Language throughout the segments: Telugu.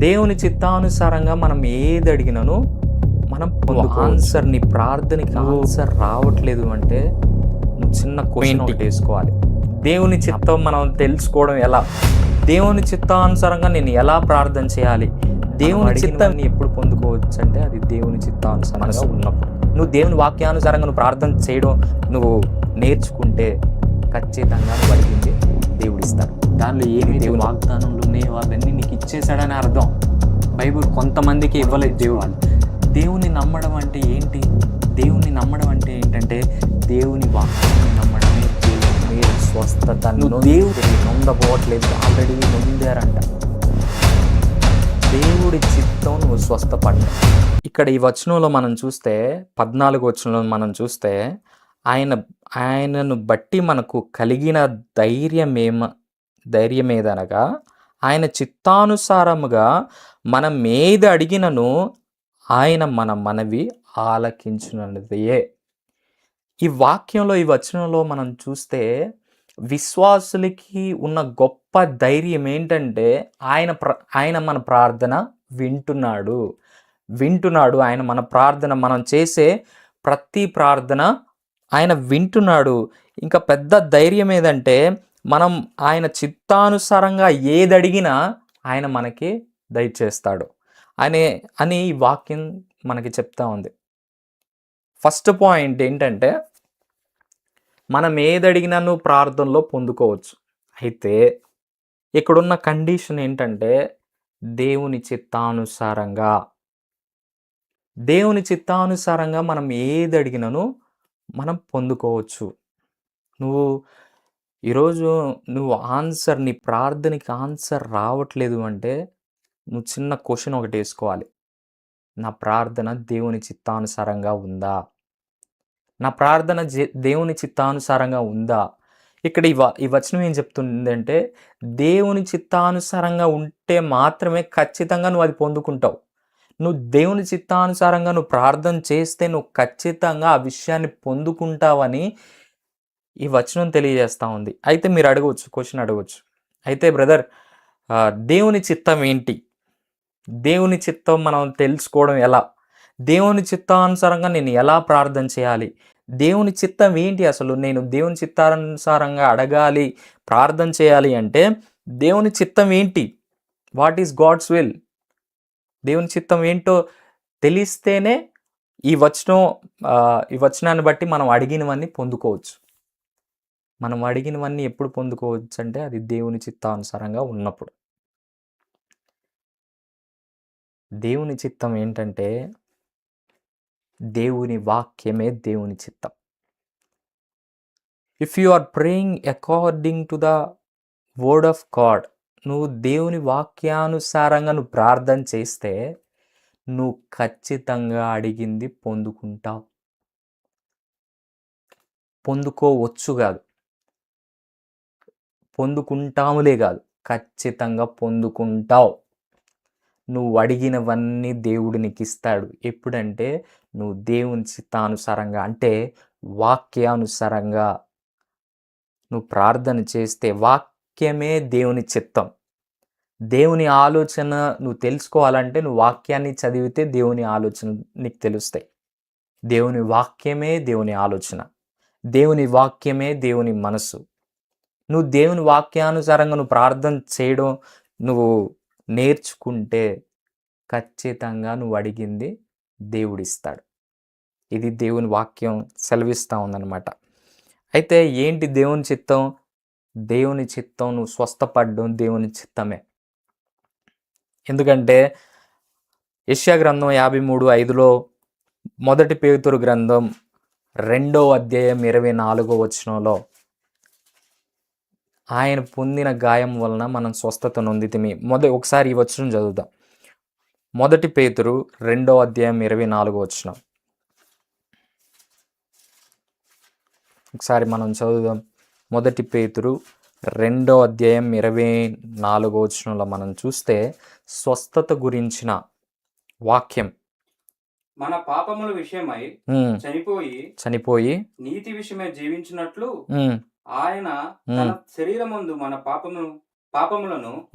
దేవుని చిత్తానుసారంగా మనం ఏది అడిగినాను మనం ఆన్సర్ నీ ప్రార్థనకి ఆన్సర్ రావట్లేదు అంటే నువ్వు చిన్న క్వశ్చన్ ఒకటి వేసుకోవాలి. దేవుని చిత్తం మనం తెలుసుకోవడం ఎలా? దేవుని చిత్తానుసారంగా నేను ఎలా ప్రార్థన చేయాలి? దేవుని చిత్తాన్ని ఎప్పుడు పొందుకోవచ్చు అంటే అది దేవుని చిత్తానుసారంగా ఉన్నప్పుడు. నువ్వు దేవుని వాక్యానుసారంగా నువ్వు ప్రార్థన చేయడం నువ్వు నేర్చుకుంటే ఖచ్చితంగా నువ్వు అడిగింది దేవుడు ఇస్తాడు దానిలో ఏమి వాగ్దానంలో ఉన్నాయో అవన్నీ నీకు ఇచ్చేసాడని అర్థం. బైబిల్ కొంతమందికి ఇవ్వలేదు దేవుడు. దేవుని నమ్మడం అంటే ఏంటి? దేవుని నమ్మడం అంటే ఏంటంటే దేవుని వాక్యాన్ని నమ్మడమే మేలు స్వస్థత దేవుడు నొందపోవట్లేదు ఆల్రెడీ నొందారంట దేవుడి చిత్తం నువ్వు స్వస్థపడ్డా ఇక్కడ ఈ వచనంలో మనం చూస్తే పద్నాలుగు వచనంలో మనం చూస్తే ఆయన ఆయనను బట్టి మనకు కలిగిన ధైర్యం ఏమ ధైర్యం ఏదనగా ఆయన చిత్తానుసారముగా మనం ఏది అడిగినను ఆయన మన మనవి ఆలకించున్నదియే ఈ వాక్యంలో ఈ వచనంలో మనం చూస్తే విశ్వాసులకి ఉన్న గొప్ప ధైర్యం ఏంటంటే ఆయన ప్ర ఆయన మన ప్రార్థన వింటున్నాడు. వింటున్నాడు ఆయన మన ప్రార్థన మనం చేసే ప్రతి ప్రార్థన ఆయన వింటున్నాడు. ఇంకా పెద్ద ధైర్యం ఏదంటే మనం ఆయన చిత్తానుసారంగా ఏది అడిగినా ఆయన మనకి దయచేస్తాడు. అనే అని ఈ వాక్యం మనకి చెప్తా ఉంది. ఫస్ట్ పాయింట్ ఏంటంటే మనం ఏది అడిగినా నువ్వు ప్రార్థనలో పొందుకోవచ్చు. అయితే ఇక్కడున్న కండిషన్ ఏంటంటే దేవుని చిత్తానుసారంగా. దేవుని చిత్తానుసారంగా మనం ఏది అడిగినను మనం పొందుకోవచ్చు. నువ్వు ఈరోజు నువ్వు ఆన్సర్ నీ ప్రార్థనకి ఆన్సర్ రావట్లేదు అంటే నువ్వు చిన్న క్వశ్చన్ ఒకటి వేసుకోవాలి. నా ప్రార్థన దేవుని చిత్తానుసారంగా ఉందా? నా ప్రార్థన జే- దేవుని చిత్తానుసారంగా ఉందా? ఇక్కడ ఈ వ- ఈ వచనం ఏం చెప్తుందంటే దేవుని చిత్తానుసారంగా ఉంటే మాత్రమే ఖచ్చితంగా నువ్వు అది పొందుకుంటావు. నువ్వు దేవుని చిత్తానుసారంగా నువ్వు ప్రార్థన చేస్తే నువ్వు ఖచ్చితంగా ఆ విషయాన్ని పొందుకుంటావని ఈ వచనం తెలియజేస్తూ ఉంది. అయితే మీరు అడగవచ్చు క్వశ్చన్ అడగవచ్చు. అయితే బ్రదర్ దేవుని చిత్తం ఏంటి? దేవుని చిత్తం మనం తెలుసుకోవడం ఎలా? దేవుని చిత్తానుసారంగా నేను ఎలా ప్రార్థన చేయాలి? దేవుని చిత్తం ఏంటి అసలు? నేను దేవుని చిత్తానుసారంగా అడగాలి ప్రార్థన చేయాలి అంటే దేవుని చిత్తం ఏంటి? వాట్ ఈస్ గాడ్స్ విల్ దేవుని చిత్తం ఏంటో తెలిస్తేనే ఈ వచనం ఈ వచనాన్ని బట్టి మనం అడిగినవన్నీ పొందుకోవచ్చు. మనం అడిగినవన్నీ ఎప్పుడు పొందుకోవచ్చు అంటే అది దేవుని చిత్తానుసారంగా ఉన్నప్పుడు. దేవుని చిత్తం ఏంటంటే దేవుని వాక్యమే దేవుని చిత్తం. If you are praying according to the word of God నువ్వు దేవుని వాక్యానుసారంగా నువ్వు ప్రార్థన చేస్తే నువ్వు ఖచ్చితంగా అడిగింది పొందుకుంటావు. పొందుకోవచ్చు కాదు. పొందుకుంటాములే కాదు. ఖచ్చితంగా పొందుకుంటావు. నువ్వు అడిగినవన్నీ దేవుడు నీకు ఇస్తాడు ఎప్పుడంటే నువ్వు దేవుని చిత్తానుసారంగా అంటే వాక్యానుసారంగా నువ్వు ప్రార్థన చేస్తే వాక్యమే దేవుని చిత్తం. దేవుని ఆలోచన నువ్వు తెలుసుకోవాలంటే నువ్వు వాక్యాన్ని చదివితే దేవుని ఆలోచన నీకు తెలుస్తాయి. దేవుని వాక్యమే దేవుని ఆలోచన. దేవుని వాక్యమే దేవుని మనసు నువ్వు దేవుని వాక్యానుసారంగా నువ్వు ప్రార్థన చేయడం నువ్వు నేర్చుకుంటే ఖచ్చితంగా నువ్వు అడిగింది దేవుడిస్తాడు. ఇది దేవుని వాక్యం సెలవిస్తూ ఉందన్నమాట. అయితే ఏంటి దేవుని చిత్తం? దేవుని చిత్తం నువ్వు స్వస్థపడడం దేవుని చిత్తమే. ఎందుకంటే యష్యా గ్రంథం యాభై మూడు ఐదులో మొదటి పేతురు గ్రంథం రెండో అధ్యాయం ఇరవై నాలుగో వచనంలో ఆయన పొందిన గాయం వలన మనం స్వస్థత నొందితిమి. మొద ఒకసారి ఈ వచనం చదువుదాం. మొదటి పేతురు రెండో అధ్యాయం ఇరవై నాలుగో వచనం. ఒకసారి మనం చదువుదాం. మొదటి పేతురు రెండో అధ్యాయం ఇరవై నాలుగో వచనంలో మనం చూస్తే స్వస్థత గురించిన వాక్యం. మన పాపముల విషయమై చనిపోయి చనిపోయి నీతి విషయమై జీవించినట్లు ఆయన. తన శరీరమందు మన పాపమును పాపములను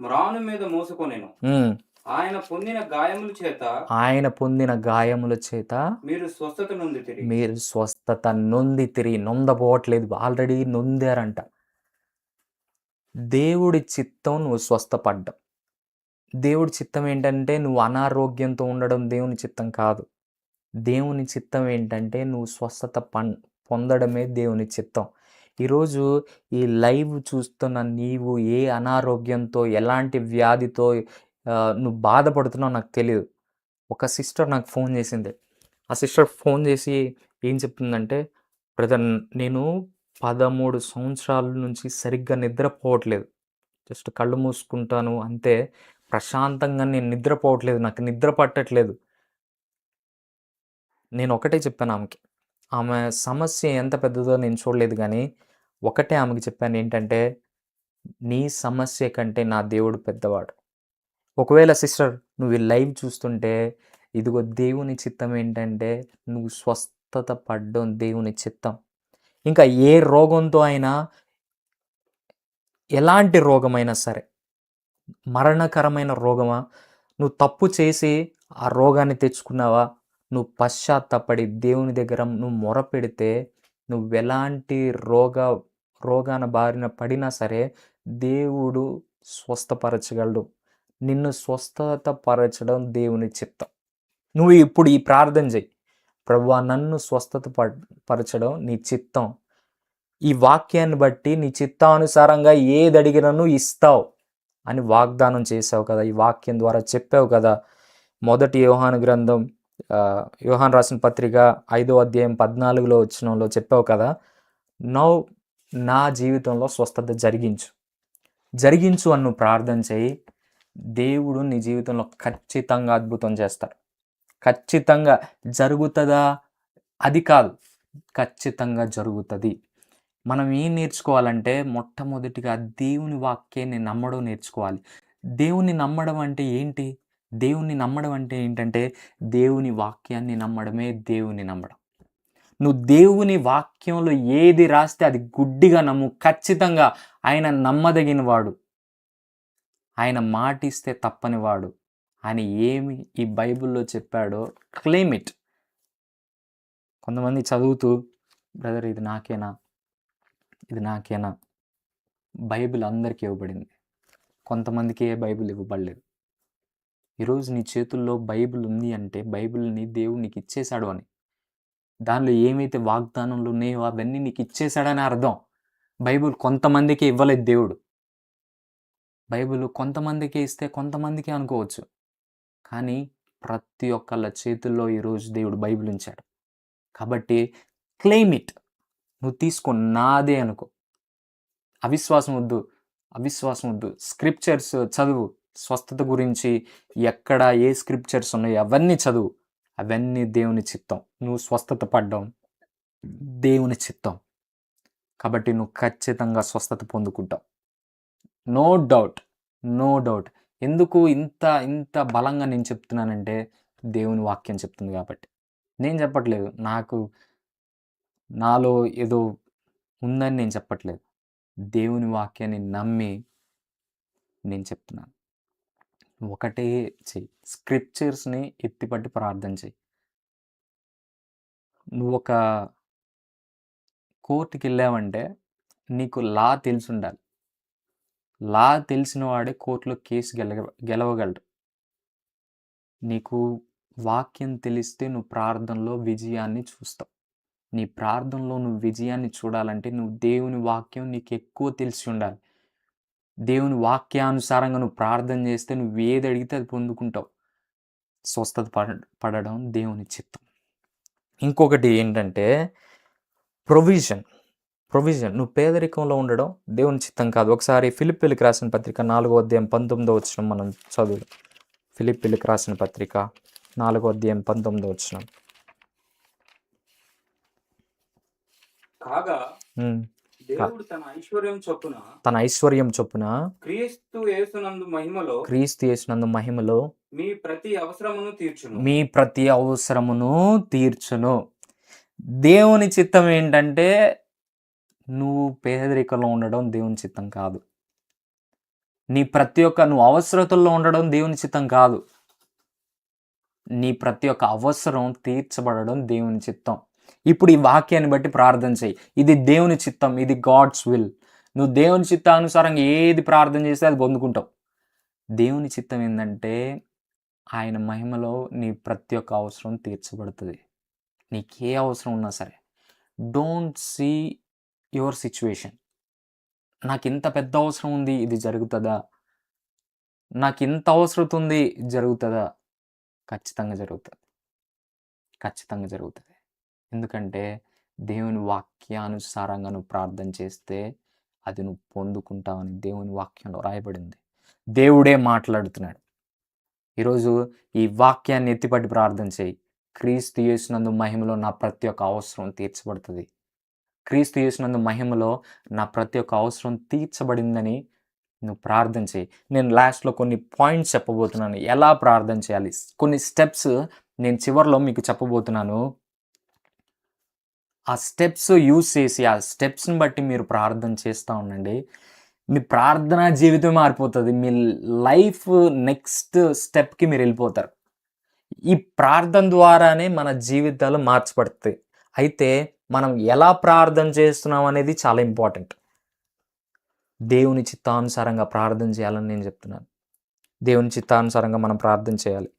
మ్రాను మీద మోసుకొనెను. ఆయన పొందిన గాయముల చేత ఆయన పొందిన గాయముల చేత మీరు స్వస్థత నుండి తిరిగి. మీరు స్వస్థత నొంది తిరిగి. నొందపోవట్లేదు ఆల్రెడీ నొందారంట. దేవుడి చిత్తం నువ్వు స్వస్థపడ్డం. దేవుడి చిత్తం ఏంటంటే నువ్వు అనారోగ్యంతో ఉండడం దేవుని చిత్తం కాదు. దేవుని చిత్తం ఏంటంటే నువ్వు స్వస్థత పన్ పొందడమే దేవుని చిత్తం. ఈరోజు ఈ లైవ్ చూస్తున్న నీవు ఏ అనారోగ్యంతో ఎలాంటి వ్యాధితో నువ్వు బాధపడుతున్నావు నాకు తెలియదు ఒక సిస్టర్ నాకు ఫోన్ చేసింది. ఆ సిస్టర్ ఫోన్ చేసి ఏం చెప్తుందంటే బ్రదర్ నేను పదమూడు సంవత్సరాల నుంచి సరిగ్గా నిద్రపోవట్లేదు. జస్ట్ కళ్ళు మూసుకుంటాను అంతే. ప్రశాంతంగా నేను నిద్రపోవట్లేదు. నాకు నిద్ర పట్టట్లేదు. నేను ఒకటే చెప్పాను ఆమెకి. ఆమె సమస్య ఎంత పెద్దదో నేను చూడలేదు కానీ ఒకటే ఆమెకి చెప్పాను ఏంటంటే నీ సమస్య కంటే నా దేవుడు పెద్దవాడు. ఒకవేళ సిస్టర్ నువ్వు లైవ్ చూస్తుంటే ఇదిగో దేవుని చిత్తం ఏంటంటే నువ్వు స్వస్థత పడ్డం దేవుని చిత్తం. ఇంకా ఏ రోగంతో అయినా ఎలాంటి రోగమైనా సరే మరణకరమైన రోగమా? నువ్వు తప్పు చేసి ఆ రోగాన్ని తెచ్చుకున్నావా? నువ్వు పశ్చాత్తపడి దేవుని దగ్గర నువ్వు మొరపెడితే నువ్వు ఎలాంటి రోగ రోగాన బారిన పడినా సరే దేవుడు స్వస్థపరచగలడు. నిన్ను స్వస్థత పరచడం దేవుని చిత్తం. నువ్వు ఇప్పుడు ఈ ప్రార్థన చెయ్యి. ప్రభు నన్ను స్వస్థత పరచడం నీ చిత్తం. ఈ వాక్యాన్ని బట్టి నీ చిత్తానుసారంగా ఏది అడిగినను నువ్వు ఇస్తావు అని వాగ్దానం చేసావు కదా. ఈ వాక్యం ద్వారా చెప్పావు కదా. మొదటి యోహాను గ్రంథం యోహాన్ రాసిన పత్రిక ఐదో అధ్యాయం పద్నాలుగులో వచ్చినంలో చెప్పావు కదా నౌ నా జీవితంలో స్వస్థత జరిగించు. జరిగించు అన్ను నువ్వు ప్రార్థన చేయి. దేవుడు నీ జీవితంలో ఖచ్చితంగా అద్భుతం చేస్తాడు. ఖచ్చితంగా జరుగుతుందా? అది కాదు. ఖచ్చితంగా జరుగుతుంది. మనం ఏం నేర్చుకోవాలంటే మొట్టమొదటిగా దేవుని వాక్యాన్ని నమ్మడం నేర్చుకోవాలి. దేవుని నమ్మడం అంటే ఏంటి? దేవుణ్ణి నమ్మడం అంటే ఏంటంటే దేవుని వాక్యాన్ని నమ్మడమే దేవుని నమ్మడం. నువ్వు దేవుని వాక్యంలో ఏది రాస్తే అది గుడ్డిగా నమ్ము ఖచ్చితంగా ఆయన నమ్మదగిన వాడు. ఆయన మాటిస్తే తప్పని వాడు. ఆయన ఏమి ఈ బైబిల్లో చెప్పాడో క్లెయిమ్ ఇట్. కొంతమంది చదువుతూ బ్రదర్ ఇది నాకేనా? ఇది నాకేనా? బైబిల్ అందరికీ ఇవ్వబడింది. కొంతమందికి ఏ బైబిల్ ఇవ్వబడలేదు. ఈరోజు నీ చేతుల్లో బైబిల్ ఉంది అంటే బైబిల్ని దేవుడు నీకు ఇచ్చేశాడు అని. దానిలో ఏమైతే వాగ్దానంలు ఉన్నాయో అవన్నీ నీకు ఇచ్చేశాడని అర్థం. బైబిల్ కొంతమందికి ఇవ్వలేదు దేవుడు. బైబిల్ కొంతమందికి ఇస్తే కొంతమందికి అనుకోవచ్చు. కానీ ప్రతి ఒక్కళ్ళ చేతుల్లో ఈరోజు దేవుడు బైబిల్ ఉంచాడు కాబట్టి క్లెయిమ్ ఇట్. నువ్వు తీసుకో నాదే అనుకో. అవిశ్వాసం వద్దు. అవిశ్వాసం వద్దు. స్క్రిప్చర్స్ చదువు. స్వస్థత గురించి ఎక్కడ ఏ స్క్రిప్చర్స్ ఉన్నాయో అవన్నీ చదువు. అవన్నీ దేవుని చిత్తం. నువ్వు స్వస్థత పడ్డం దేవుని చిత్తం. కాబట్టి నువ్వు ఖచ్చితంగా స్వస్థత పొందుకుంటావు. No doubt. No doubt. ఎందుకు ఇంత ఇంత బలంగా నేను చెప్తున్నానంటే దేవుని వాక్యం చెప్తుంది కాబట్టి. నేను చెప్పట్లేదు. నాకు నాలో ఏదో ఉందని నేను చెప్పట్లేదు. దేవుని వాక్యాన్ని నమ్మి నేను చెప్తున్నాను. ఒకటే చెయ్యి. స్క్రిప్చర్స్ని ఎత్తిపట్టి ప్రార్థన చెయ్యి. నువ్వు ఒక కోర్టుకి వెళ్ళావంటే నీకు లా తెలిసి ఉండాలి లా తెలిసిన వాడే కోర్టులో కేసు గెల గెలవగలడు. నీకు వాక్యం తెలిస్తే నువ్వు ప్రార్థనలో విజయాన్ని చూస్తావు. నీ ప్రార్థనలో నువ్వు విజయాన్ని చూడాలంటే నువ్వు దేవుని వాక్యం నీకు ఎక్కువ తెలిసి ఉండాలి. దేవుని వాక్యానుసారంగా నువ్వు ప్రార్థన చేస్తే నువ్వు ఏది అడిగితే అది పొందుకుంటావు. స్వస్థత పడ పడడం దేవుని చిత్తం. ఇంకొకటి ఏంటంటే ప్రొవిజన్ ప్రొవిజన్. నువ్వు పేదరికంలో ఉండడం దేవుని చిత్తం కాదు. ఒకసారి ఫిలిపిల్కి రాసిన పత్రిక నాలుగో అధ్యాయం పంతొమ్మిదో వచ్చిన మనం చదువు ఫిలిపిల్కి రాసిన పత్రిక నాలుగో అధ్యాయం పంతొమ్మిదో వచ్చిన కాగా దేవుడు తన ఐశ్వర్యం చొప్పున తన ఐశ్వర్యం చొప్పున క్రీస్తు యేసునందు మహిమలో క్రీస్తు చేసినందు మహిమలో మీ ప్రతి అవసరమును తీర్చును. మీ ప్రతి అవసరమును తీర్చును. దేవుని చిత్తం ఏంటంటే నువ్వు పేదరికంలో ఉండడం దేవుని చిత్తం కాదు. నీ ప్రతి ఒక్క నువ్వు అవసరతల్లో ఉండడం దేవుని చిత్తం కాదు. నీ ప్రతి ఒక్క అవసరం తీర్చబడడం దేవుని చిత్తం. ఇప్పుడు ఈ వాక్యాన్ని బట్టి ప్రార్థన చేయి. ఇది దేవుని చిత్తం ఇది గాడ్స్ విల్. నువ్వు దేవుని చిత్తానుసారంగా ఏది ప్రార్థన చేస్తే అది పొందుకుంటావు. దేవుని చిత్తం ఏంటంటే ఆయన మహిమలో నీ ప్రతి ఒక్క అవసరం తీర్చబడుతుంది. నీకు ఏ అవసరం ఉన్నా సరే. డోంట్ సీ యువర్ సిచ్యువేషన్ నాకు ఇంత పెద్ద అవసరం ఉంది ఇది జరుగుతుందా? నాకు ఇంత అవసరం ఉంది జరుగుతుందా? ఖచ్చితంగా జరుగుతుంది. ఖచ్చితంగా జరుగుతుంది. ఎందుకంటే దేవుని వాక్యానుసారంగా నువ్వు ప్రార్థన చేస్తే అది నువ్వు పొందుకుంటావని దేవుని వాక్యంలో రాయబడింది. దేవుడే మాట్లాడుతున్నాడు. ఈరోజు ఈ వాక్యాన్ని ఎత్తిపట్టి ప్రార్థన చేయి. క్రీస్తు చేసినందు మహిమలో నా ప్రతి ఒక్క అవసరం తీర్చబడుతుంది. క్రీస్తు చేసినందు మహిమలో నా ప్రతి ఒక్క అవసరం తీర్చబడిందని నువ్వు ప్రార్థన చేయి. నేను లాస్ట్లో కొన్ని పాయింట్స్ చెప్పబోతున్నాను. ఎలా ప్రార్థన చేయాలి? కొన్ని స్టెప్స్ నేను చివరిలో మీకు చెప్పబోతున్నాను. ఆ స్టెప్స్ యూస్ చేసి ఆ స్టెప్స్ని బట్టి మీరు ప్రార్థన చేస్తూ ఉండండి. మీ ప్రార్థనా జీవితం మారిపోతుంది. మీ లైఫ్ నెక్స్ట్ స్టెప్కి మీరు వెళ్ళిపోతారు. ఈ ప్రార్థన ద్వారానే మన జీవితాలు మార్చబడతాయి. అయితే మనం ఎలా ప్రార్థన చేస్తున్నాం అనేది చాలా ఇంపార్టెంట్. దేవుని చిత్తానుసారంగా ప్రార్థన చేయాలని నేను చెప్తున్నాను. దేవుని చిత్తానుసారంగా మనం ప్రార్థన చేయాలి.